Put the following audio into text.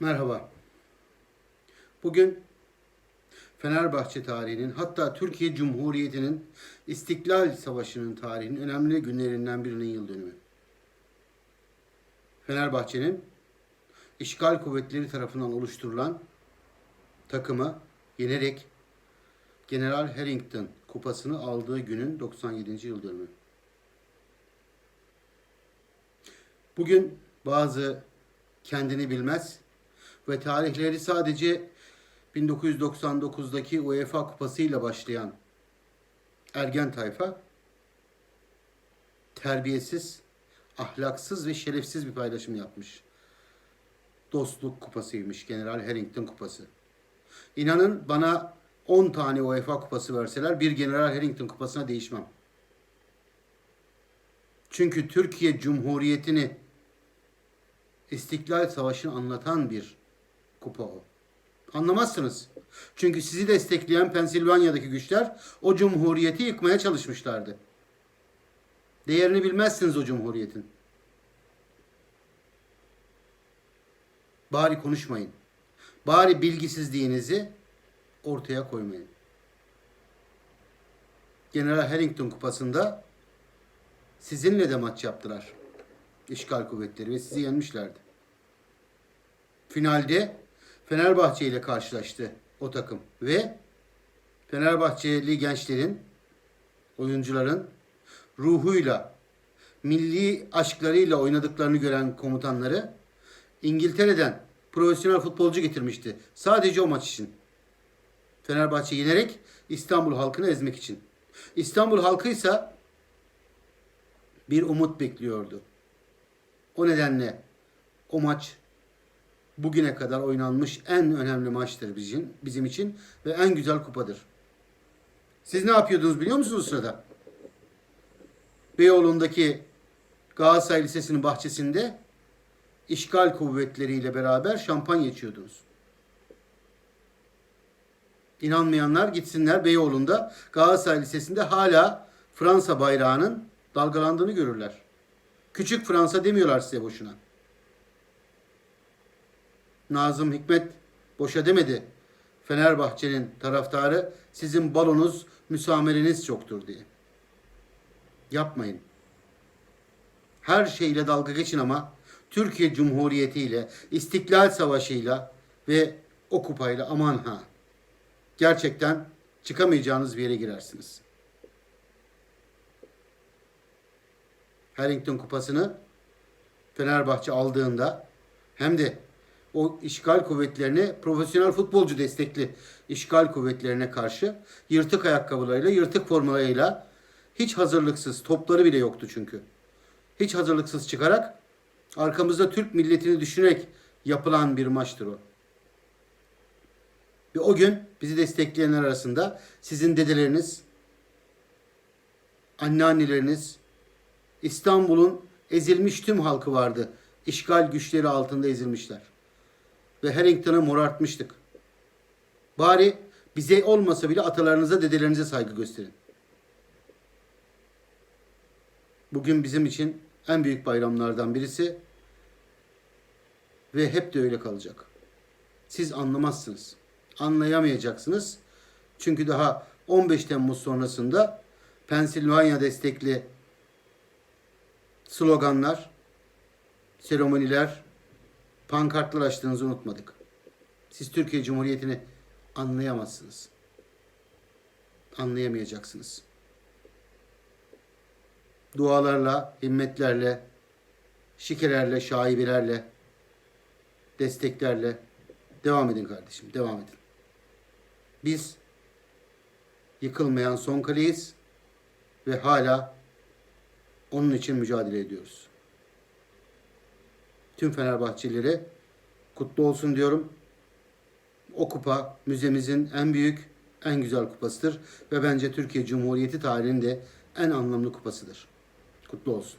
Merhaba. Bugün Fenerbahçe tarihinin hatta Türkiye Cumhuriyeti'nin İstiklal Savaşı'nın tarihinin önemli günlerinden birinin yıl dönümü. Fenerbahçe'nin işgal kuvvetleri tarafından oluşturulan takımı yenerek General Harrington kupasını aldığı günün 97. yıl dönümü. Bugün bazı kendini bilmez ve tarihleri sadece 1999'daki UEFA kupasıyla başlayan ergen tayfa terbiyesiz, ahlaksız ve şerefsiz bir paylaşım yapmış. Dostluk kupasıymış General Harrington kupası. İnanın bana 10 tane UEFA kupası verseler bir General Harrington kupasına değişmem. Çünkü Türkiye Cumhuriyeti'ni İstiklal Savaşı'nı anlatan bir kupa o. Anlamazsınız. Çünkü sizi destekleyen Pensilvanya'daki güçler o cumhuriyeti yıkmaya çalışmışlardı. Değerini bilmezsiniz o cumhuriyetin. Bari konuşmayın. Bari bilgisizliğinizi ortaya koymayın. General Harrington kupasında sizinle de maç yaptılar. İşgal kuvvetleri ve sizi yenmişlerdi. Finalde Fenerbahçe ile karşılaştı o takım ve Fenerbahçeli gençlerin, oyuncuların ruhuyla, milli aşklarıyla oynadıklarını gören komutanları İngiltere'den profesyonel futbolcu getirmişti. Sadece o maç için. Fenerbahçe yenerek İstanbul halkını ezmek için. İstanbul halkı ise bir umut bekliyordu. O nedenle o maç bugüne kadar oynanmış en önemli maçtır bizim, bizim için ve en güzel kupadır. Siz ne yapıyordunuz biliyor musunuz sırada? Beyoğlu'ndaki Galatasaray Lisesi'nin bahçesinde işgal kuvvetleriyle beraber şampanya içiyordunuz. İnanmayanlar gitsinler Beyoğlu'nda Galatasaray Lisesi'nde hala Fransa bayrağının dalgalandığını görürler. Küçük Fransa demiyorlar size boşuna. Nazım Hikmet boşa demedi. Fenerbahçe'nin taraftarı sizin balonuz, müsamereniz çoktur diye. Yapmayın. Her şeyle dalga geçin ama Türkiye Cumhuriyeti ile, İstiklal Savaşı'yla ve o kupayla aman ha. Gerçekten çıkamayacağınız bir yere girersiniz. Harrington kupasını Fenerbahçe aldığında hem de o işgal kuvvetlerine profesyonel futbolcu destekli işgal kuvvetlerine karşı yırtık ayakkabılarıyla, yırtık formalarıyla hiç hazırlıksız, topları bile yoktu çünkü. Hiç hazırlıksız çıkarak arkamızda Türk milletini düşünerek yapılan bir maçtır o. Ve o gün bizi destekleyenler arasında sizin dedeleriniz, anneanneleriniz, İstanbul'un ezilmiş tüm halkı vardı. İşgal güçleri altında ezilmişler. Ve Harrington'ı morartmıştık. Bari bize olmasa bile atalarınıza, dedelerinize saygı gösterin. Bugün bizim için en büyük bayramlardan birisi ve hep de öyle kalacak. Siz anlamazsınız. Anlayamayacaksınız. Çünkü daha 15 Temmuz sonrasında Pensilvanya destekli sloganlar, seremoniler, pankartlar açtığınızı unutmadık. Siz Türkiye Cumhuriyeti'ni anlayamazsınız. Anlayamayacaksınız. Dualarla, himmetlerle, şikelerle, şaibelerle, desteklerle devam edin kardeşim, devam edin. Biz yıkılmayan son kaleyiz ve hala onun için mücadele ediyoruz. Tüm Fenerbahçelilere kutlu olsun diyorum. O kupa müzemizin en büyük, en güzel kupasıdır ve bence Türkiye Cumhuriyeti tarihinde en anlamlı kupasıdır. Kutlu olsun.